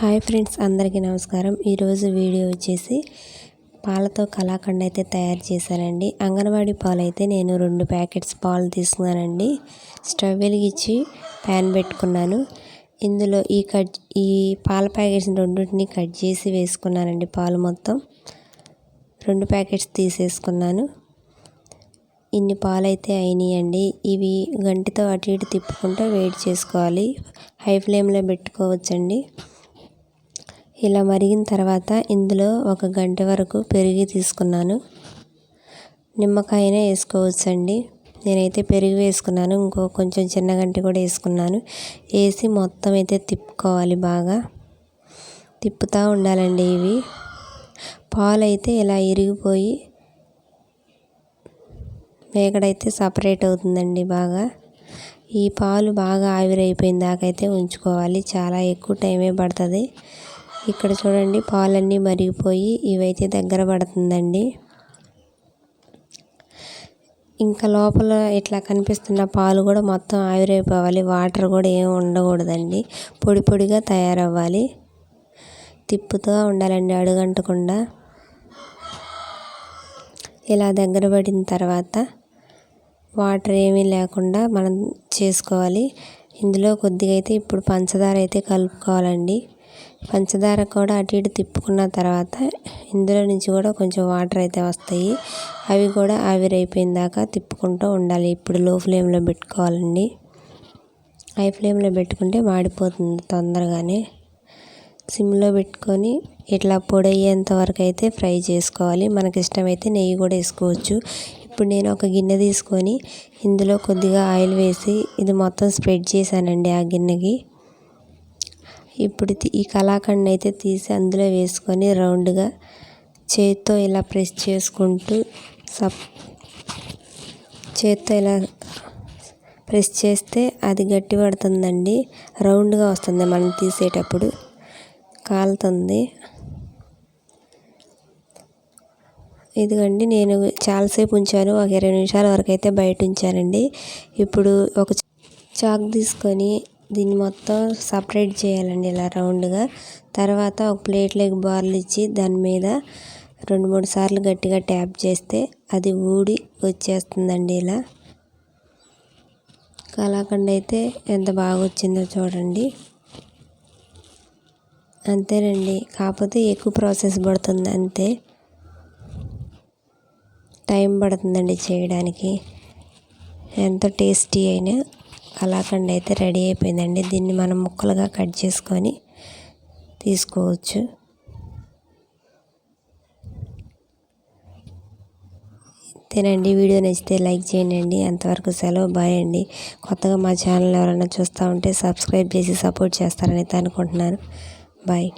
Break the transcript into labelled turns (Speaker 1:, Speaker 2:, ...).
Speaker 1: Hi friends అందరికీ నమస్కారం. ఈరోజు వీడియో వచ్చేసి పాలతో కళాఖండ్ అయితే తయారు చేశానండి. అంగన్వాడీ పాలు అయితే నేను రెండు ప్యాకెట్స్ పాలు తీసుకున్నానండి. స్టవ్ వెలిగించి ప్యాన్ పెట్టుకున్నాను. ఇందులో ఈ కట్ ఈ పాల ప్యాకెట్స్ రెండింటిని కట్ చేసి వేసుకున్నానండి పాలు మొత్తం. రెండు ప్యాకెట్స్ తీసేసుకున్నాను. ఇన్ని పాలు అయితే అయినాయండి. ఇవి గంటితో అటు ఇటు తిప్పుకుంటూ వేడి చేసుకోవాలి. హై ఫ్లేమ్లో పెట్టుకోవచ్చండి. ఇలా మరిగిన తర్వాత ఇందులో ఒక గంట వరకు పెరుగు తీసుకున్నాను. నిమ్మకాయనే వేసుకోవచ్చండి. నేనైతే పెరుగు వేసుకున్నాను. ఇంకో కొంచెం చిన్న గంటి కూడా వేసుకున్నాను. వేసి మొత్తం అయితే తిప్పుకోవాలి బాగా. తిప్పుతూ ఉండాలండి ఇవి. పాలు అయితే ఇలా ఇరిగిపోయి మేకడైతే సపరేట్ అవుతుందండి బాగా. ఈ పాలు బాగా ఆవిరైపోయిన దాకైతే ఉంచుకోవాలి. చాలా ఎక్కువ టైమే పడుతుంది. ఇక్కడ చూడండి పాలన్నీ మరిగిపోయి ఇవైతే దగ్గర పడుతుందండి. ఇంకా లోపల ఇట్లా కనిపిస్తున్న పాలు కూడా మొత్తం ఆవిరైపోవాలి. వాటర్ కూడా ఏమి ఉండకూడదండి. పొడి పొడిగా తయారవ్వాలి. తిప్పుతూ ఉండాలండి అడుగంటకుండా. ఇలా దగ్గర పడిన తర్వాత వాటర్ ఏమీ లేకుండా మనం చేసుకోవాలి. ఇందులో కొద్దిగా అయితే ఇప్పుడు పంచదార అయితే కలుపుకోవాలండి. పంచదార కూడా అటు ఇటు తిప్పుకున్న తర్వాత ఇందులో నుంచి కూడా కొంచెం వాటర్ అయితే వస్తాయి. అవి కూడా ఆవిరైపోయిన దాకా తిప్పుకుంటూ ఉండాలి. ఇప్పుడు లో ఫ్లేమ్లో పెట్టుకోవాలండి. హై ఫ్లేమ్లో పెట్టుకుంటే మాడిపోతుంది తొందరగానే. సిమ్లో పెట్టుకొని ఇట్లా పొడి అయ్యేంత వరకు అయితే ఫ్రై చేసుకోవాలి. మనకి ఇష్టమైతే నెయ్యి కూడా వేసుకోవచ్చు. ఇప్పుడు నేను ఒక గిన్నె తీసుకొని ఇందులో కొద్దిగా ఆయిల్ వేసి ఇది మొత్తం స్ప్రెడ్ చేశానండి ఆ గిన్నెకి. ఇప్పుడు ఈ కళాఖండ్ అయితే తీసి అందులో వేసుకొని రౌండ్గా చేత్తో ఇలా ప్రెస్ చేసుకుంటూ సప్ చేత్తో ఇలా ప్రెస్ చేస్తే అది గట్టి పడుతుందండి. రౌండ్గా వస్తుంది మనం తీసేటప్పుడు. కాలుతుంది. ఇదిగండి నేను చాలాసేపు ఉంచాను. ఒక ఇరవై నిమిషాల వరకు అయితే బయట ఉంచానండి. ఇప్పుడు ఒక చాక్ తీసుకొని దీన్ని మొత్తం సపరేట్ చేయాలండి ఇలా రౌండ్గా. తర్వాత ఒక ప్లేట్లోకి బార్లు ఇచ్చి దాని మీద రెండు మూడు సార్లు గట్టిగా ట్యాప్ చేస్తే అది ఊడి వచ్చేస్తుందండి ఇలా. కలాకండ్ అయితే ఎంత బాగా వచ్చిందో చూడండి. అంతేనండి. కాకపోతే ఎక్కువ ప్రాసెస్ పడుతుంది అంతే. టైం పడుతుందండి చేయడానికి. ఎంతో టేస్టీ అయినా. కళాఖండ్ అయితే రెడీ అయిపోయిందండి. దీన్ని మనం ముక్కలుగా కట్ చేసుకొని తీసుకోవచ్చు. తినండి వీడియో నచ్చితే లైక్ చేయండి అంతవరకు సెలవు. బాయ్ అండి. కొత్తగా మా ఛానల్ ఎవరైనా చూస్తూ ఉంటే సబ్స్క్రైబ్ చేసి సపోర్ట్ చేస్తారని అనుకుంటున్నాను. బాయ్.